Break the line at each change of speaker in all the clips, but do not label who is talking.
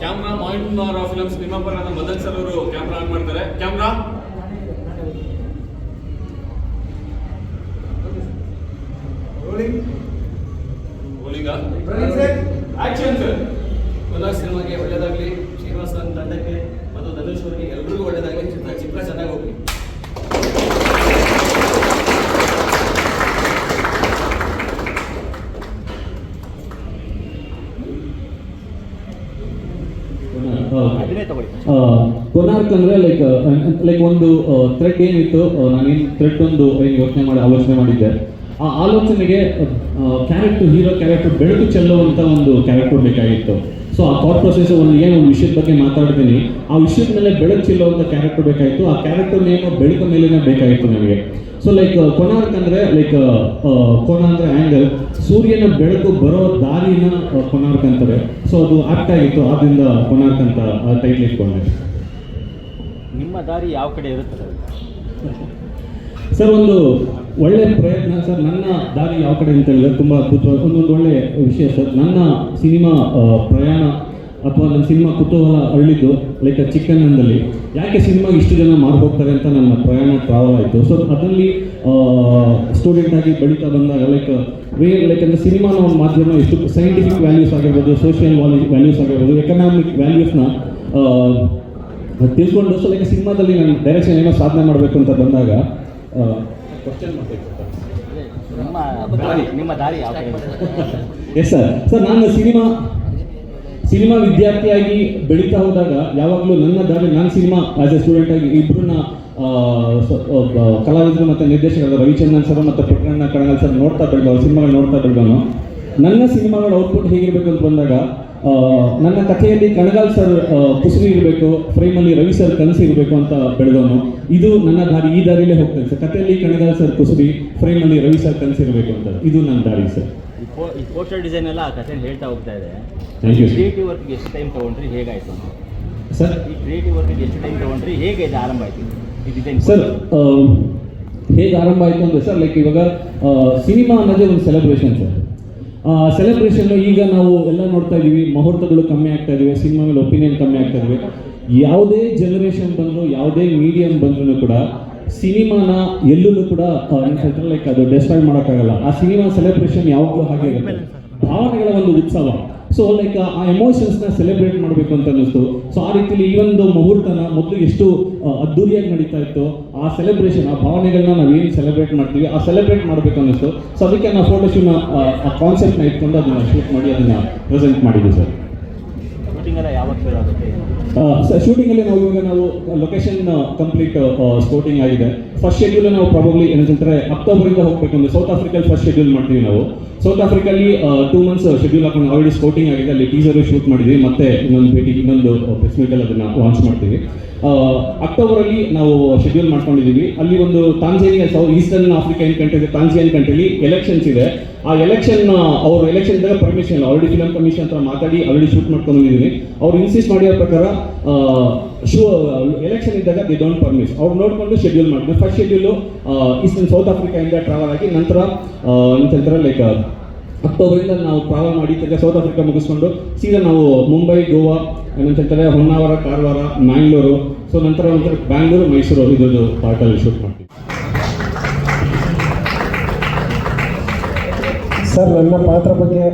Camera Mahindra films ನಿಮ್ಮಪ್ಪನ Madan sir ಅವರು camera on ಮಾಡ್ತಾರೆ.
Camera? Rolling action sir
Konark ಅಂದ್ರೆ ಲೈಕ್ ಲೈಕ್ ಒಂದು ಥ್ರೆಡ್ ಏನಿತ್ತು ನಾನೇನು ಥ್ರೆಡ್ ಒಂದು, ಏನು ಯೋಚನೆ ಮಾಡಿ, ಆಲೋಚನೆ ಮಾಡಿದ್ದೆ. ಆ ಆಲೋಚನೆಗೆ ಕ್ಯಾರೆಕ್ಟರ್ ಹೀರೋ ಕ್ಯಾರೆಕ್ಟರ್ ಬೆಳಕು ಚೆಲ್ಲುವಂತ ಒಂದು ಕ್ಯಾರೆಕ್ಟರ್ ಬೇಕಾಗಿತ್ತು. ಸೊ ಆ ಥಾಟ್ ಪ್ರೊಸೆಸ್ ಒಂದು ಏನು ಒಂದು ವಿಷಯದ ಬಗ್ಗೆ ಮಾತಾಡ್ತೀನಿ. ಆ ವಿಷಯದ ಮೇಲೆ ಬೆಳಕು ಚೆಲ್ಲುವಂತ ಕ್ಯಾರೆಕ್ಟರ್ ಬೇಕಾಗಿತ್ತು. ಆ ಕ್ಯಾರೆಕ್ಟರ್ ನೇಮ್ ಬೆಳಕು ಮೇಲೇನೆ ಬೇಕಾಗಿತ್ತು ನನಗೆ ಸೊ ಲೈಕ್ ಕೊನಾರ್ಕ್ ಅಂದ್ರೆ ಲೈಕ್ ಕೋನ ಅಂದ್ರೆ ಆಂಗಲ್ ಸೂರ್ಯನ ಬೆಳಕು ಬರೋ ದಾರಿನ ಕೊನಾರ್ಕ್ ಅಂತಾರೆ ಸೊ ಅದು ಆಪ್ಟ್ ಆಗಿತ್ತು. ಆದ್ರಿಂದ ಕೊನಾರ್ಕ್ ಅಂತ ಟೈಟ್ಲ್ ಇಟ್ಕೊಂಡೆ.
ದಾರಿ ಯಾವ ಕಡೆ ಇರುತ್ತದೆ?
ಸರ್, ಒಂದು ಒಳ್ಳೆ ಪ್ರಯತ್ನ, ಸರ್, ನನ್ನ ದಾರಿ ಯಾವ ಕಡೆ ಅಂತ ಹೇಳಿದ್ರೆ ತುಂಬ ಕುತೂಹಲ ಒಂದೊಂದು ಒಳ್ಳೆ ವಿಷಯ, ಸರ್. ನನ್ನ ಸಿನಿಮಾ ಪ್ರಯಾಣ ಅಥವಾ ನನ್ನ ಸಿನಿಮಾ ಕುತೂಹಲ ಅರಳಿದ್ದು ಲೈಕ್ ಚಿಕ್ಕನಂದಲ್ಲಿ ಯಾಕೆ ಸಿನಿಮಾಗೆ ಇಷ್ಟು ಜನ ಮಾಡಿ ಹೋಗ್ತಾರೆ ಅಂತ ನನ್ನ ಪ್ರಯಾಣ ಪ್ರಾರಂಭ ಆಯಿತು. ಸೊ ಅದರಲ್ಲಿ ಸ್ಟೂಡೆಂಟ್ ಆಗಿ ಬೆಳೀತಾ ಬಂದಾಗ ಲೈಕ್ ವೇ ಲೈಕ್ ಅಂದರೆ ಸಿನಿಮಾನ ಒಂದು ಮಾಧ್ಯಮ, ಎಷ್ಟು ಸೈಂಟಿಫಿಕ್ ವ್ಯಾಲ್ಯೂಸ್ ಆಗಿರ್ಬೋದು ಸೋಷಿಯಲ್ ವ್ಯಾಲ್ಯೂಸ್ ಆಗಿರ್ಬೋದು ಎಕನಾಮಿಕ್ ವ್ಯಾಲ್ಯೂಸ್ನ ತಿಳ್ಕೊಂಡು ಸೊ ಲೈಕ್ ಸಿನಿಮಾದಲ್ಲಿ ನಾನು ಡೈರೆಕ್ಷನ್ ಏನೋ ಸಾಧನೆ ಮಾಡಬೇಕು ಅಂತ ಬಂದಾಗ ಕ್ವಶನ್ ಮಾಡಬೇಕು ಎಸ್ ಸರ್ ಸರ್ ನಾನು ಸಿನಿಮಾ ಸಿನಿಮಾ ವಿದ್ಯಾರ್ಥಿಯಾಗಿ ಬೆಳೀತಾ ಹೋದಾಗ ಯಾವಾಗಲೂ ನನ್ನ ದಾರಿ ನಾನು ಸಿನಿಮಾ ಆಸ್ ಎ ಸ್ಟೂಡೆಂಟ್ ಆಗಿ ಇಬ್ಬರನ್ನ ಕಲಾವಿದರು ಮತ್ತು ನಿರ್ದೇಶಕರಾದ ರವಿಚಂದ್ರನ್ ಸರ್ ಮತ್ತು ಪುಟ್ಟಣ್ಣ ಕಣಗಲ್ ಸರ್ ನೋಡ್ತಾ ಬೆಳೆದವರು ಸಿನಿಮಾಗಳು ನೋಡ್ತಾ ಬೆಳೆದವನು. ನನ್ನ ಸಿನಿಮಾಗಳ ಔಟ್ಪುಟ್ ಹೇಗಿರಬೇಕು ಅಂತ ಬಂದಾಗ ನನ್ನ ಕಥೆಯಲ್ಲಿ ಕಣಗಾಲ್ ಸರ್ ಕುಸುರಿ ಇರಬೇಕು ಫ್ರೇಮಲ್ಲಿ ರವಿ ಸರ್ ಕನಸು ಇರಬೇಕು ಅಂತ ಬೆಳೆದವನು. ಇದು ನನ್ನ ದಾರಿ ಈ ದಾರಿಲೇ ಹೋಗ್ತೇನೆ ಸರ್. ಕಥೆಯಲ್ಲಿ ಕಣಗಾಲ್ ಸರ್ ಕುಸುರಿ ಫ್ರೇಮಲ್ಲಿ ರವಿ ಸರ್ ಕನಸು ಇರಬೇಕು ಅಂತ. ಇದು ನನ್ನ ದಾರಿ ಸರ್.
ಈ ಪೋಸ್ಟರ್ ಡಿಸೈನ್ ಎಲ್ಲ ಆ ಕಥೆ ಹೇಳ್ತಾ ಹೋಗ್ತಾ ಇದೆ. ಕ್ರಿಯೇಟಿವ್ ವರ್ಕ್ಗೆ ಎಷ್ಟು ಟೈಮ್ ತೊಗೊಂಡ್ರಿ ಹೇಗಾಯಿತು?
ಸರ್?
ಈ ಕ್ರಿಯೇಟಿವ್ ವರ್ಕ್ಗೆ ಎಷ್ಟು ಟೈಮ್ ತಗೊಂಡ್ರಿ ಹೇಗೆ ಇದು ಆರಂಭ ಆಯಿತು? ಈ ಡಿಸೈನ್
ಸರ್ ಹೇಗೆ ಆರಂಭ ಆಯಿತು ಅಂದರೆ ಸರ್ ಲೈಕ್ ಇವಾಗ ಸಿನಿಮಾ ಅನ್ನೋದೇ ಒಂದು ಸೆಲೆಬ್ರೇಷನ್ ಸರ್. ಸೆಲೆಬ್ರೇಷನ್ ಈಗ ನಾವು ಎಲ್ಲ ನೋಡ್ತಾ ಇದೀವಿ ಮುಹೂರ್ತಗಳು ಕಮ್ಮಿ ಆಗ್ತಾ ಇದಾವೆ ಸಿನಿಮಾ ಒಪಿನಿಯನ್ ಕಮ್ಮಿ ಆಗ್ತಾ ಇದಾವೆ ಯಾವುದೇ ಜನರೇಷನ್ ಬಂದರೂ, ಯಾವುದೇ ಮೀಡಿಯಂ ಬಂದ್ರೂ ಕೂಡ ಸಿನಿಮಾನ ಎಲ್ಲೂ ಕೂಡ ಲೈಕ್ ಅದು ಡೆಸ್ಟ್ರಾಯ್ ಮಾಡೋಕ್ಕಾಗಲ್ಲ. ಆ ಸಿನಿಮಾ ಸೆಲೆಬ್ರೇಷನ್ ಯಾವಾಗಲೂ ಹಾಗೆ ಇರುತ್ತೆ. ಭಾವನೆಗಳ ಒಂದು ಉತ್ಸವ. ಸೊ ಲೈಕ್ ಆ ಎಮೋಷನ್ಸ್ನ ಸೆಲೆಬ್ರೇಟ್ ಮಾಡಬೇಕು ಅಂತ ಅನ್ನಿಸ್ತು. ಸೊ ಆ ರೀತಿಲಿ ಈ ಒಂದು ಮುಹೂರ್ತನ ಮೊದಲು ಎಷ್ಟು ಅದ್ದೂರಿಯಾಗಿ ನಡೀತಾ ಇತ್ತು, ಆ ಸೆಲೆಬ್ರೇಷನ್ ಆ ಭಾವನೆಗಳನ್ನ ನಾವು ಏನು ಸೆಲೆಬ್ರೇಟ್ ಮಾಡ್ತೀವಿ, ಆ ಸೆಲೆಬ್ರೇಟ್ ಮಾಡಬೇಕು ಅನ್ನಿಸ್ತು. ಸೊ ಅದಕ್ಕೆ ನಾವು ಫೋಟೋಶೂನ ಆ ಕಾನ್ಸೆಪ್ಟ್ನ ಇಟ್ಕೊಂಡು ಅದನ್ನ ಶೂಟ್ ಮಾಡಿ ಅದನ್ನ ಪ್ರೆಸೆಂಟ್ ಮಾಡಿದ್ವಿ ಸರ್
ಯಾವತ್ತು ಶುರು ಆಗುತ್ತೆ
ಶೂಟಿಂಗ್ ಅಲ್ಲಿ ನಾವು ಇವಾಗ ನಾವು ಲೊಕೇಶನ್ ಕಂಪ್ಲೀಟ್ ಸ್ಪೋರ್ಟಿಂಗ್ ಆಗಿದೆ. ಫಸ್ಟ್ ಶೆಡ್ಯೂಲ್ ನಾವು ಪ್ರಾಬಬ್ಲಿ ಏನಂತಾರೆ ಅಕ್ಟೋಬರ್ ಇಂದ ಹೋಗ್ಬೇಕು ಅಂದ್ರೆ ಸೌತ್ ಆಫ್ರಿಕಲ್ ಫಸ್ಟ್ ಶೆಡ್ಯೂಲ್ ಮಾಡ್ತೀವಿ ನಾವು. ಸೌತ್ ಆಫ್ರಿಕಲ್ಲಿ ಟೂ ಮಂತ್ಸ್ ಶೆಡ್ಯೂಲ್ ಹಾಕೊಂಡು ಆಲ್ರೆಡಿ ಸ್ಪೋರ್ಟಿಂಗ್ ಆಗಿದೆ. ಅಲ್ಲಿ ಟೀಸರ್ ಶೂಟ್ ಮಾಡಿದ್ವಿ. ಮತ್ತೆ ಇನ್ನೊಂದು ಭೇಟಿ, ಇನ್ನೊಂದು ಪ್ರೆಸ್ ಅದನ್ನ ಲಾಂಚ್ ಮಾಡ್ತೀವಿ. ಅಕ್ಟೋಬರ್ ಅಲ್ಲಿ ನಾವು ಶೆಡ್ಯೂಲ್ ಮಾಡ್ಕೊಂಡಿದ್ದೀವಿ ಅಲ್ಲಿ ಒಂದು Tanzania South Eastern African country Tanzanian ಕಂಟ್ರಿಲಿ elections ಇದೆ. ಆ ಎಲೆಕ್ಷನ್ ಅವ್ರ election permission already film commission ಹತ್ರ ಮಾತಾಡಿ ಆಲ್ರೆಡಿ ಶೂಟ್ ಮಾಡ್ಕೊಂಡು ಬಂದಿದ್ದೀನಿ ಅವ್ರು ಇನ್ಸಿಸ್ಟ್ ಮಾಡಿರೋ ಪ್ರಕಾರ ಶೂ ಎಲೆಕ್ಷನ್ ಇದ್ದಾಗ ದಿ ಡೋಂಟ್ ಪರ್ಮಿಸ್ ಅವ್ರು ನೋಡ್ಕೊಂಡು ಶೆಡ್ಯೂಲ್ ಮಾಡಿದ್ರು ಫಸ್ಟ್ ಶೆಡ್ಯೂಲು ಈಸ್ಟರ್ನ್ ಸೌತ್ ಆಫ್ರಿಕಾಯಿಂದ ಟ್ರಾವೆಲ್ ಆಗಿ ನಂತರ ನಂತರ ಲೈಕ್ ಅಕ್ಟೋಬರಿಂದ ನಾವು ಟ್ರಾವೆಲ್ ಮಾಡಿ, ತಿರ್ಗಾ ಸೌತ್ ಆಫ್ರಿಕಾ ಮುಗಿಸ್ಕೊಂಡು ಸೀದಾ ನಾವು ಮುಂಬೈ ಗೋವಾ ಏನಂತಂತಾರೆ ಹೊನ್ನಾವರ ಕಾರವಾರ ಮ್ಯಾಂಗ್ಳೂರು ಸೊ ನಂತರ ಒಂಥರ ಬ್ಯಾಂಗ್ಳೂರು ಮೈಸೂರು ಇದ್ರದ್ದು ಪಾರ್ಟಲ್ಲಿ ಶೂಟ್ ಮಾಡ್ತೀವಿ.
ಸರ್ ನನ್ನ ಪಾತ್ರ ಬಗ್ಗೆ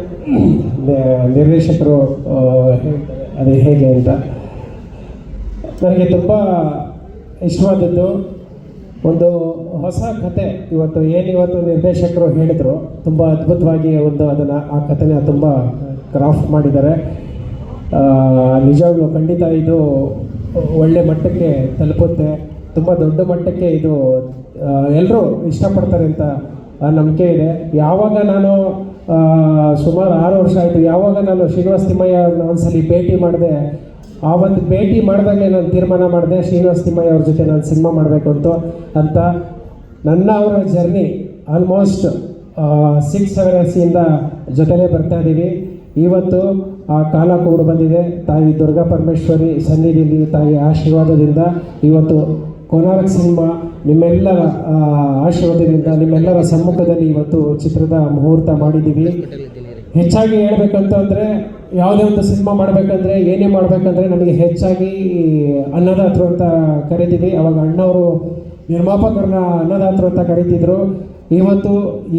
ನಿರ್ದೇಶಕರು ಹೇಳ್ತಾರೆ. ಅದು ಹೇಗೆ ಅಂತ. ನನಗೆ ತುಂಬ ಇಷ್ಟವಾದದ್ದು ಒಂದು ಹೊಸ ಕತೆ. ಇವತ್ತು ಏನು ಇವತ್ತು ನಿರ್ದೇಶಕರು ಹೇಳಿದರು, ತುಂಬ ಅದ್ಭುತವಾಗಿ ಒಂದು ಅದನ್ನು, ಆ ಕಥೆನ ತುಂಬ ಕ್ರಾಫ್ಟ್ ಮಾಡಿದ್ದಾರೆ. ನಿಜವಾಗ್ಲೂ ಖಂಡಿತ ಇದು ಒಳ್ಳೆ ಮಟ್ಟಕ್ಕೆ ತಲುಪುತ್ತೆ. ತುಂಬ ದೊಡ್ಡ ಮಟ್ಟಕ್ಕೆ ಇದು ಎಲ್ಲರೂ ಇಷ್ಟಪಡ್ತಾರೆ ಅಂತ ನಂಬಿಕೆ ಇದೆ. ಯಾವಾಗ ನಾನು ಸುಮಾರು ಆರು ವರ್ಷ ಆಯಿತು, ಯಾವಾಗ ನಾನು ಶ್ರೀನಿವಾಸ ತಿಮ್ಮಯ್ಯ ಒಂದ್ಸಲಿ ಭೇಟಿ ಮಾಡಿದೆ ಆ ಒಂದು ಭೇಟಿ ಮಾಡಿದಾಗಲೇ ನಾನು ತೀರ್ಮಾನ ಮಾಡಿದೆ, ಶ್ರೀನಿವಾಸ ತಿಮ್ಮಯ್ಯ ಅವ್ರ ಜೊತೆ ನಾನು ಸಿನಿಮಾ ಮಾಡಬೇಕು ಅಂತ ಅಂತ ನನ್ನ ಅವರ ಜರ್ನಿ ಆಲ್ಮೋಸ್ಟ್ ಸಿಕ್ಸ್ ಸೆವೆನ್ ಇಯರ್ಸಿಂದ ಜೊತೆಲೇ ಬರ್ತಾ ಇದ್ದೀವಿ ಇವತ್ತು ಆ ಕಾಲ ಕೂಡ ಬಂದಿದೆ. ತಾಯಿ ದುರ್ಗಾ ಪರಮೇಶ್ವರಿ ಸನ್ನಿಧಿಯಲ್ಲಿ ತಾಯಿ ಆಶೀರ್ವಾದದಿಂದ ಇವತ್ತು ಕೋನಾರ್ಕ್ ಸಿನಿಮಾ ನಿಮ್ಮೆಲ್ಲರ ಆಶೀರ್ವಾದದಿಂದ ನಿಮ್ಮೆಲ್ಲರ ಸಮ್ಮುಖದಲ್ಲಿ ಇವತ್ತು ಚಿತ್ರದ ಮುಹೂರ್ತ ಮಾಡಿದ್ದೀವಿ. ಹೆಚ್ಚಾಗಿ ಹೇಳ್ಬೇಕಂತಂದರೆ ಯಾವುದೇ ಒಂದು ಸಿನಿಮಾ ಮಾಡಬೇಕಂದ್ರೆ, ಏನೇ ಮಾಡಬೇಕಂದ್ರೆ ನಮಗೆ ಹೆಚ್ಚಾಗಿ ಅನ್ನದಾತರು ಅಂತ ಕರಿತೀವಿ. ಅವಾಗ ಅಣ್ಣವರು ನಿರ್ಮಾಪಕರನ್ನ ಅನ್ನದಾತರು ಅಂತ ಕರಿತಿದ್ರು. ಇವತ್ತು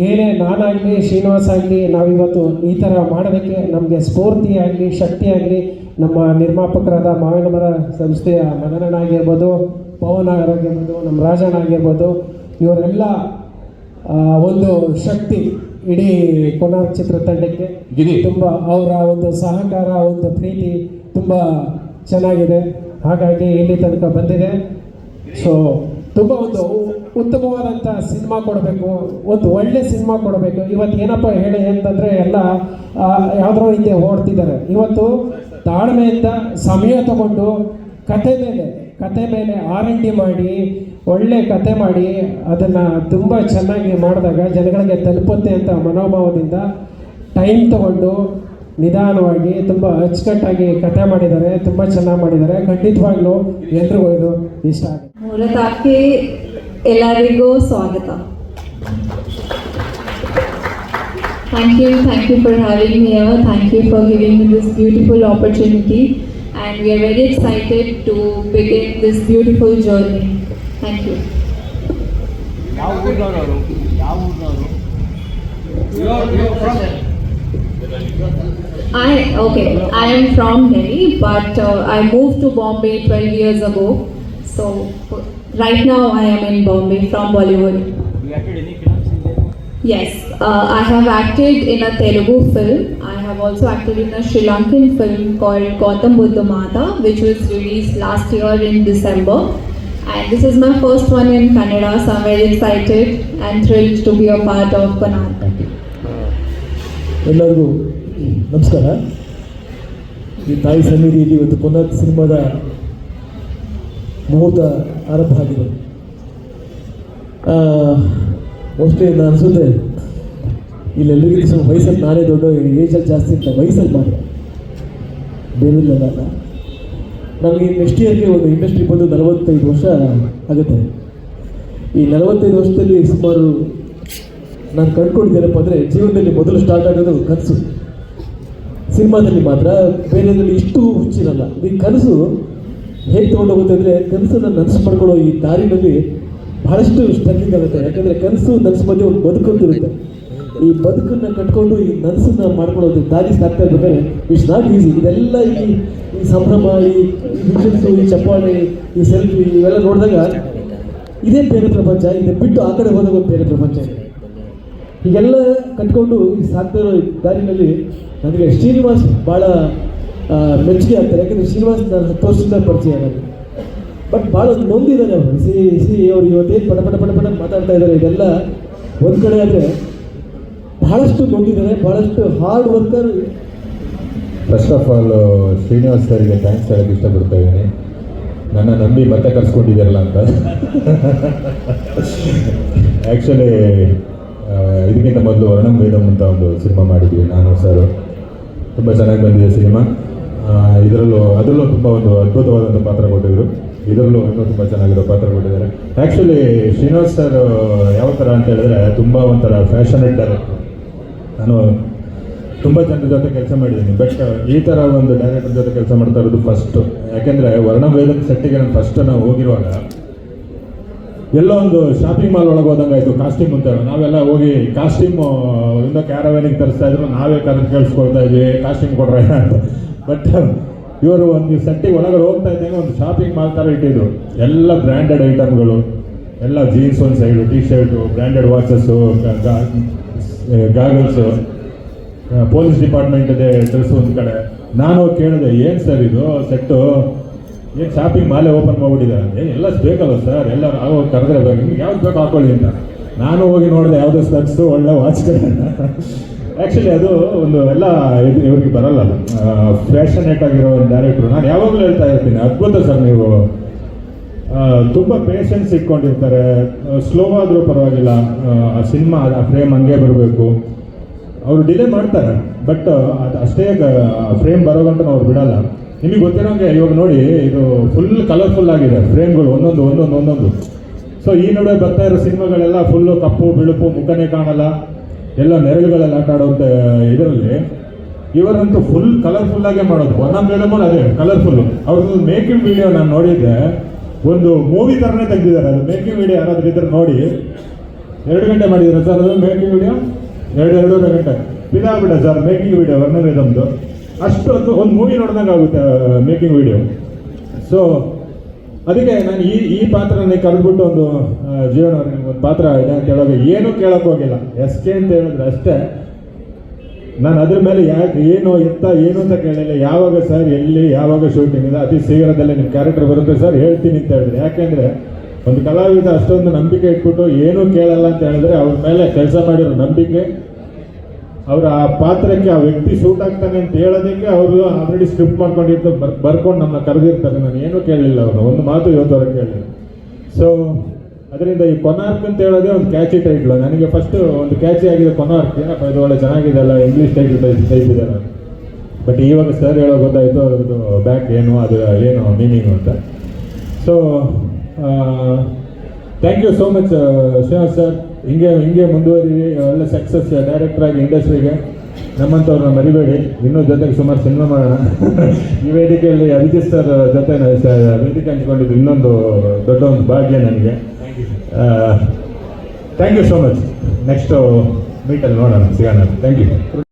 ಏನೇ ನಾನಾಗಲಿ ಶ್ರೀನಿವಾಸ್ ಆಗಲಿ ನಾವಿವತ್ತು ಈ ಥರ ಮಾಡೋದಕ್ಕೆ ನಮಗೆ ಸ್ಫೂರ್ತಿ ಆಗಲಿ ಶಕ್ತಿ ಆಗಲಿ ನಮ್ಮ ನಿರ್ಮಾಪಕರಾದ ಮಾವಿನ ಮರ ಸಂಸ್ಥೆಯ ಮದನಣ್ಣ ಆಗಿರ್ಬೋದು, ಪವನ್ ಆಗಿರ್ಬೋದು, ನಮ್ಮ ರಾಜಣ್ಣ ಆಗಿರ್ಬೋದು, ಇವರೆಲ್ಲ ಒಂದು ಶಕ್ತಿ ಇಡೀ ಕೊನಾರ್ಕ್ ಚಿತ್ರ
ತಂಡಕ್ಕೆ
ತುಂಬ ಅವರ ಒಂದು ಸಹಕಾರ ಒಂದು ಪ್ರೀತಿ ತುಂಬ ಚೆನ್ನಾಗಿದೆ. ಹಾಗಾಗಿ ಇಲ್ಲಿ ತನಕ ಬಂದಿದೆ. ಸೊ ತುಂಬ ಒಂದು ಉತ್ತಮವಾದಂಥ ಸಿನಿಮಾ ಕೊಡಬೇಕು ಒಂದು ಒಳ್ಳೆ ಸಿನಿಮಾ ಕೊಡಬೇಕು. ಇವತ್ತು ಏನಪ್ಪ ಹೇಳಿ ಅಂತಂದರೆ ಎಲ್ಲ ಯಾವುದೋ ಯಾವ್ದೋ ಹಿಂದೆ ಓಡ್ತಿದ್ದಾರೆ. ಇವತ್ತು ತಾಳ್ಮೆಯಿಂದ ಸಮಯ ತಗೊಂಡು ಕತೆ ಮೇಲೆ ಕತೆ ಮೇಲೆ ಆರ್ ಎನ್ ಡಿ ಮಾಡಿ, ಒಳ್ಳೆ ಕತೆ ಮಾಡಿ, ಅದನ್ನು ತುಂಬ ಚೆನ್ನಾಗಿ ಮಾಡಿದಾಗ ಜನಗಳಿಗೆ ತಲುಪುತ್ತೆ ಅಂತ ಮನೋಭಾವದಿಂದ ಟೈಮ್ ತಗೊಂಡು ನಿಧಾನವಾಗಿ ತುಂಬ ಅಚ್ಚುಕಟ್ಟಾಗಿ ಕತೆ ಮಾಡಿದ್ದಾರೆ, ತುಂಬ ಚೆನ್ನಾಗಿ ಮಾಡಿದ್ದಾರೆ ಖಂಡಿತವಾಗ್ಲೂ ಎಲ್ರಿಗೂ ಇದು ಇಷ್ಟ ಆಗುತ್ತೆ
ಎಲ್ಲರಿಗೂ ಸ್ವಾಗತ thank you thank you for. Thank you for giving me this beautiful opportunity. And we are very excited to begin this beautiful journey. Thank you. I okay. I am from Delhi, but uh, I moved to Bombay 12 years ago. So right now I am in Bombay from Bollywood. Yes, uh, I have acted in a Telugu film. I have also acted in a Sri Lankan film called Gautam Buddha Mata, which was released last year in December. And this is my first one in Kannada, so I'm very excited and thrilled to be a part of Konark.
ಎಲ್ಲರಿಗೂ ನಮಸ್ಕಾರ ಈ ತಾಯಿ ಸನ್ನಿಧಿಯಲ್ಲಿ ಇವತ್ತು ಪುನಃ ಸಿನಿಮಾದ ಮುಹೂರ್ತ ಆರಂಭ ಆಗಿದೆ ಮೋಸ್ಟ್ಲಿ ನಾನು ಅನಿಸುತ್ತೆ. ಇಲ್ಲೆಲ್ಲರಿಗಿಂತ ಸ್ವಲ್ಪ ವಯಸ್ಸಲ್ಲಿ ನಾನೇ ದೊಡ್ಡ ಏಜಲ್ಲಿ ಜಾಸ್ತಿ ಅಂತ ವಯಸ್ಸಲ್ಲಿ ಮಾತ್ರ. ಬೇರೆಲ್ಲ ನಮಗೆ ನೆಕ್ಸ್ಟ್ ಇಯರ್ಗೆ ಒಂದು ಇಂಡಸ್ಟ್ರಿ ಬಂದು ನಲವತ್ತೈದು ವರ್ಷ ಆಗುತ್ತೆ. ಈ ನಲವತ್ತೈದು ವರ್ಷದಲ್ಲಿ ಸುಮಾರು ನಾನು ಕಂಡುಕೊಂಡಿದ್ದೇನಪ್ಪ ಅಂದರೆ ಜೀವನದಲ್ಲಿ ಮೊದಲು ಸ್ಟಾರ್ಟ್ ಆಗೋದು ಕನಸು. ಸಿನಿಮಾದಲ್ಲಿ ಮಾತ್ರ ಬೇರೆದ್ರಲ್ಲಿ ಇಷ್ಟು ಹುಚ್ಚಿರಲ್ಲ. ಈ ಕನಸು ಹೇಗೆ ತೊಗೊಂಡೋಗುತ್ತೆ ಅಂದರೆ ಕನಸನ್ನು ನನಸು ಮಾಡ್ಕೊಳ್ಳೋ ಈ ದಾರಿನಲ್ಲಿ ಬಹಳಷ್ಟು ಸ್ಟ್ರಗ್ಲಿಂಗ್ ಆಗುತ್ತೆ ಯಾಕಂದರೆ ಕನಸು ನನಸು ಮಧ್ಯೆ ಒಂದು ಬದುಕು ಅಂತ ಇರುತ್ತೆ ಈ ಬದುಕನ್ನು ಕಟ್ಕೊಂಡು ಈ ನನಸನ್ನ ಮಾಡ್ಕೊಳ್ಳೋದು ದಾರಿ ಸಾಕ್ತಾ ಇರ್ಬೇಕಾದ್ರೆ ಇಟ್ಸ್ ನಾಟ್ ಈಸಿ ಇದೆಲ್ಲ ಈ ಈ ಸಂಭ್ರಮ, ಈ ವಿಷನ್ಸು ಈ ಚಪ್ಪಾಳೆ, ಈ ಸೆಲ್ಫಿ ಇವೆಲ್ಲ ನೋಡಿದಾಗ ಇದೇ ಬೇರೆ ಪ್ರಪಂಚ ಇದನ್ನ ಬಿಟ್ಟು ಆ ಕಡೆ ಹೋದಾಗ ಒಂದು ಬೇರೆ ಪ್ರಪಂಚ. ಇದೆ ಹೀಗೆಲ್ಲ ಕಟ್ಕೊಂಡು ಈ ಸಾಕ್ತಾ ಇರೋ ದಾರಿನಲ್ಲಿ ನನಗೆ ಶ್ರೀನಿವಾಸ್ ಭಾಳ ಮೆಚ್ಚುಗೆ ಆಗ್ತಾರೆ. ಯಾಕಂದರೆ ಶ್ರೀನಿವಾಸ್ ನಾನು ಹತ್ತು ವರ್ಷದಿಂದ ಪರಿಚಯ ನನಗೆ ಬಟ್ ಭಾಳ ನೊಂದಿದ್ದಾರೆ ಅವರು. ಸಿ ಸಿ, ಅವರು ಇವತ್ತೇನು ಪಟ ಪಟ ಪಟ ಪಟ ಮಾತಾಡ್ತಾ ಇದ್ದಾರೆ, ಇದೆಲ್ಲ ಒಂದು ಕಡೆ ಆದರೆ ಬಹಳಷ್ಟು ನೊಂದಿದ್ದಾರೆ, ಬಹಳಷ್ಟು hard worker
first of all Srinivas ಸರ್ಗೆ ಥ್ಯಾಂಕ್ಸ್ ಹೇಳಕ್ಕೆ ಇಷ್ಟಪಡ್ತಾ ಇದ್ದೀನಿ. ನನ್ನ ನಂಬಿ ಮತ್ತೆ ಕರ್ಸ್ಕೊಂಡಿದ್ದೀರಲ್ಲ ಅಂತ. ಆ್ಯಕ್ಚುಲಿ ಇದಕ್ಕಿಂತ ಮೊದಲು ವರ್ಣಂ ವೇದಂ ಅಂತ ಒಂದು ಸಿನಿಮಾ ಮಾಡಿದ್ವಿ, ನಾನು, ಸರ್. ತುಂಬ ಚೆನ್ನಾಗಿ ಬಂದಿದೆ ಸಿನಿಮಾ. ಇದರಲ್ಲೂ, ಅದರಲ್ಲೂ ತುಂಬ ಒಂದು ಅದ್ಭುತವಾದಂಥ ಪಾತ್ರ ಕೊಟ್ಟಿದ್ರು. ಇದರಲ್ಲೂ ಇನ್ನೂ ತುಂಬ ಚೆನ್ನಾಗಿರೋ ಪಾತ್ರ ಕೊಟ್ಟಿದ್ದಾರೆ ಆ್ಯಕ್ಚುಲಿ ಶ್ರೀನಿವಾಸ್ ಸರ್, ಯಾವ ಥರ ಅಂತ ಹೇಳಿದ್ರೆ ತುಂಬ ಒಂಥರ ಫ್ಯಾಷನೇಟ್ ಡೈರೆಕ್ಟರ್ ನಾನು ತುಂಬ ಜನರ ಜೊತೆ ಕೆಲಸ ಮಾಡಿದ್ದೀನಿ. ಬಟ್ ಈ ಥರ ಒಂದು ಡೈರೆಕ್ಟರ್ ಜೊತೆ ಕೆಲಸ ಮಾಡ್ತಾ ಇರೋದು ಫಸ್ಟು ಯಾಕೆಂದರೆ ವರ್ಣವೇದನ ಸೆಟ್ಟಿಗೆ ನಾನು ಫಸ್ಟ್ ನಾವು ಹೋಗಿರುವಾಗ ಎಲ್ಲೋ ಒಂದು ಶಾಪಿಂಗ್ ಮಾಲ್ ಒಳಗೆ ಹೋದಂಗಾಯ್ತು ಕಾಸ್ಟ್ಯೂಮ್ ಅಂತ ನಾವೆಲ್ಲ ಹೋಗಿ ಕಾಸ್ಟ್ಯೂಮ್ ಇಂದ ಕ್ಯಾರವೇನಿಗೆ ತರಿಸ್ತಾ ಇದ್ರು. ನಾವೇ ಕರೆದು ಕೇಳಿಸ್ಕೊಳ್ತಾ ಇದ್ವಿ ಕಾಸ್ಟ್ಯೂಮ್ ಕೊಡ್ರೆ ಅಂತ. ಬಟ್ ಇವರು ಒಂದು ಸೆಟ್ಟಿಗೆ ಒಳಗಡೆ ಹೋಗ್ತಾ ಇದ್ದಂಗೆ ಒಂದು ಶಾಪಿಂಗ್ ಮಾಲ್ ಥರ ಇಟ್ಟಿದ್ರು. ಎಲ್ಲ ಬ್ರ್ಯಾಂಡೆಡ್ ಐಟಮ್ಗಳು ಎಲ್ಲ ಜೀನ್ಸ್ ಒಂದು side T shirt branded watches goggles police department ಇದೆ ಡ್ರೆಸ್ ಒಂದು ಕಡೆ. ನಾನು ಕೇಳಿದೆ, ಏನು ಸರ್ ಇದು? ಸೆಟ್ಟು ಏನು ಶಾಪಿಂಗ್ ಮಾಲೆ ಓಪನ್ ಮಾಡ್ಬಿಟ್ಟಿದ್ದಾರೆ? ಎಲ್ಲ ಬೇಕಲ್ಲ ಸರ್ ಎಲ್ಲ ನಾವು ಕರೆದ್ರೆ ಬೇಕು ನಿಮ್ಗೆ ಯಾವ್ದು ಬೇಕು ಹಾಕೊಳ್ಳಿ ಅಂತ. ನಾನು ಹೋಗಿ ನೋಡಿದೆ, ಯಾವುದೋ ಸ್ಪೆಕ್ಸು ಒಳ್ಳೆ ವಾಚ್ ಆ್ಯಕ್ಚುಲಿ ಅದು ಒಂದು ಎಲ್ಲ ಇದು ಇವ್ರಿಗೆ ಬರಲ್ಲ ಫ್ಯಾಷನೇಟ್ ಆಗಿರೋ ಒಂದು ಡೈರೆಕ್ಟ್ರು ನಾನು ಯಾವಾಗಲೂ ಹೇಳ್ತಾ ಇರ್ತೀನಿ, ಅದ್ಭುತ ಸರ್ ನೀವು. ತುಂಬ ಪೇಷನ್ಸ್ ಇಟ್ಕೊಂಡಿರ್ತಾರೆ. ಸ್ಲೋ ಆದರೂ ಪರವಾಗಿಲ್ಲ. ಆ ಸಿನಿಮಾ, ಆ ಫ್ರೇಮ್ ಹಂಗೆ ಬರಬೇಕು. ಅವರು ಡಿಲೇ ಮಾಡ್ತಾರೆ ಬಟ್ ಅದು ಅಷ್ಟೇ ಫ್ರೇಮ್ ಬರೋ ಗಂಟ ಅವ್ರು ಬಿಡಲ್ಲ. ನಿಮಗೆ ಗೊತ್ತಿರೋಂಗೆ ಇವಾಗ ನೋಡಿ, ಇದು ಫುಲ್ ಕಲರ್ಫುಲ್ ಆಗಿದೆ. ಫ್ರೇಮ್ಗಳು ಒಂದೊಂದು ಒಂದೊಂದು ಒಂದೊಂದು. ಸೊ ಈ ನಡುವೆ ಬರ್ತಾ ಇರೋ ಸಿನಿಮಾಗಳೆಲ್ಲ ಫುಲ್ಲು ಕಪ್ಪು, ಬಿಳುಪು, ಮುಖನೇ ಕಾಣಲ್ಲ. ಎಲ್ಲ ನೆರಳುಗಳಲ್ಲಿ ಆಟ ಆಡುವಂಥ ಇದರಲ್ಲಿ ಇವರಂತೂ ಫುಲ್ ಕಲರ್ಫುಲ್ ಆಗೇ ಮಾಡೋದು. ಒನ್ ಆಫ್ ಮೇಡಮ್ ಅದೇ ಕಲರ್ಫುಲ್ ಅವ್ರದ್ದು ಮೇಕಿಂಗ್ ವಿಡಿಯೋ ನಾನು ನೋಡಿದ್ದೆ. ಒಂದು ಮೂವಿ ಥರನೇ ತೆಗೆದಿದ್ದಾರೆ. ಅದು ಮೇಕಿಂಗ್ ವಿಡಿಯೋ ಯಾರಾದ್ರೂ ಇದ್ರೆ ನೋಡಿ. ಎರಡು ಗಂಟೆ ಮಾಡಿದ್ದಾರೆ ಸರ್ ಅದು ಮೇಕಿಂಗ್ ವಿಡಿಯೋ ಎರಡು, ಎರಡೂವರೆ ಗಂಟೆ. ಇದಾಗ್ಬಿಟ್ಟೆ ಸರ್ ಮೇಕಿಂಗ್ ವಿಡಿಯೋ ವರ್ಣವೇದಮ್ದು. ಅಷ್ಟು ಅಷ್ಟೊಂದು, ಒಂದು ಮೂವಿ ನೋಡಿದಂಗೆ ಆಗುತ್ತೆ ಮೇಕಿಂಗ್ ವಿಡಿಯೋ ಸೊ ಅದಕ್ಕೆ ನಾನು ಈ ಈ ಪಾತ್ರನೇ ಕರೆದ್ಬಿಟ್ಟು ಒಂದು ಜೀವನ ನಿಮ್ಗೆ ಒಂದು ಪಾತ್ರ ಇದೆ ಅಂತ ಹೇಳೋದು ಏನೂ ಕೇಳೋಕೆ ಹೋಗಿಲ್ಲ. ಎಷ್ಟೇ ಅಂತ ಹೇಳಿದ್ರೆ ಅಷ್ಟೇ. ನಾನು ಅದ್ರ ಮೇಲೆ ಯಾಕೆ, ಏನು ಎತ್ತ, ಏನು ಅಂತ ಕೇಳಿಲ್ಲ ಯಾವಾಗ ಸರ್, ಎಲ್ಲಿ, ಯಾವಾಗ ಶೂಟಿಂಗ್ ಇದೆ, ಅತಿ ಶೀಘ್ರದಲ್ಲೇ ನಿಮ್ಮ ಕ್ಯಾರೆಕ್ಟರ್ ಬರುತ್ತೆ ಸರ್, ಹೇಳ್ತೀನಿ ಅಂತ ಹೇಳಿದ್ರೆ. ಯಾಕೆಂದರೆ ಒಂದು ಕಲಾವಿದ ಅಷ್ಟೊಂದು ನಂಬಿಕೆ ಇಟ್ಬಿಟ್ಟು ಏನೂ ಕೇಳಲ್ಲ ಅಂತ ಹೇಳಿದ್ರೆ ಅವ್ರ ಮೇಲೆ ಕೆಲಸ ಮಾಡಿರೋ ನಂಬಿಕೆ ಅವ್ರ ಆ ಪಾತ್ರಕ್ಕೆ ಆ ವ್ಯಕ್ತಿ ಸೂಟ್ ಆಗ್ತಾನೆ ಅಂತ ಹೇಳೋದಕ್ಕೆ ಅವರು ಆಲ್ರೆಡಿ ಸ್ಕ್ರಿಪ್ಟ್ ಮಾಡ್ಕೊಂಡಿದ್ದು ಬರ್, ಬರ್ಕೊಂಡು ನಮ್ಮನ್ನ ಕರೆದಿರ್ತಾರೆ. ನಾನು ಏನೂ ಕೇಳಲಿಲ್ಲ ಅವರು ಒಂದು ಮಾತು ಇವತ್ತವರೆಗೆ ಕೇಳಿಲ್ಲ ಸೊ ಅದರಿಂದ ಈ ಕೊನಾರ್ಕ್ ಅಂತ ಹೇಳೋದೇ ಒಂದು ಕ್ಯಾಚಿ ಟೈಟ್ಲ್ ನನಗೆ ಫಸ್ಟ್ ಒಂದು ಕ್ಯಾಚಿ ಆಗಿದೆ ಕೊನಾರ್ಕ್ ಏನಪ್ಪ ಇದು ಒಳ್ಳೆ ಚೆನ್ನಾಗಿದೆ ಅಲ್ಲ ಇಂಗ್ಲೀಷ್ ಟೈಟ್ಲ್ ಟೈಪ್ ಇದೆ ಬಟ್ ಇವಾಗ ಸರ್ ಹೇಳೋ ಗೊತ್ತಾಯಿತು, ಅದ್ರದ್ದು ಬ್ಯಾಕ್ ಏನು ಅದು ಏನು ಮೀನಿಂಗು ಅಂತ. So thank you so much Srinivas sir ಹಿಂಗೆ ಹಿಂಗೆ ಮುಂದುವರಿವಿ ಒಳ್ಳೆ ಸಕ್ಸಸ್ ಡೈರೆಕ್ಟರ್ ಆಗಿ ಇಂಡಸ್ಟ್ರಿಗೆ ನಮ್ಮಂಥವ್ರನ್ನ ಮರಿಬೇಡಿ. ಇನ್ನೂ ಜೊತೆಗೆ ಸುಮಾರು ಸಿನಿಮಾ ಮಾಡೋಣ. ಈ ವೇದಿಕೆಯಲ್ಲಿ ಅಭಿಜಿತ್ ಸರ್ ಜೊತೆ ವೇದಿಕೆ ಹಂಚ್ಕೊಂಡಿದ್ದು ಇನ್ನೊಂದು ದೊಡ್ಡ ಒಂದು ಭಾಗ್ಯ ನನಗೆ. Thank you so much next ಮೀಟಲ್ಲಿ ನೋಡೋಣ ಸಿಗೋಣ. Thank you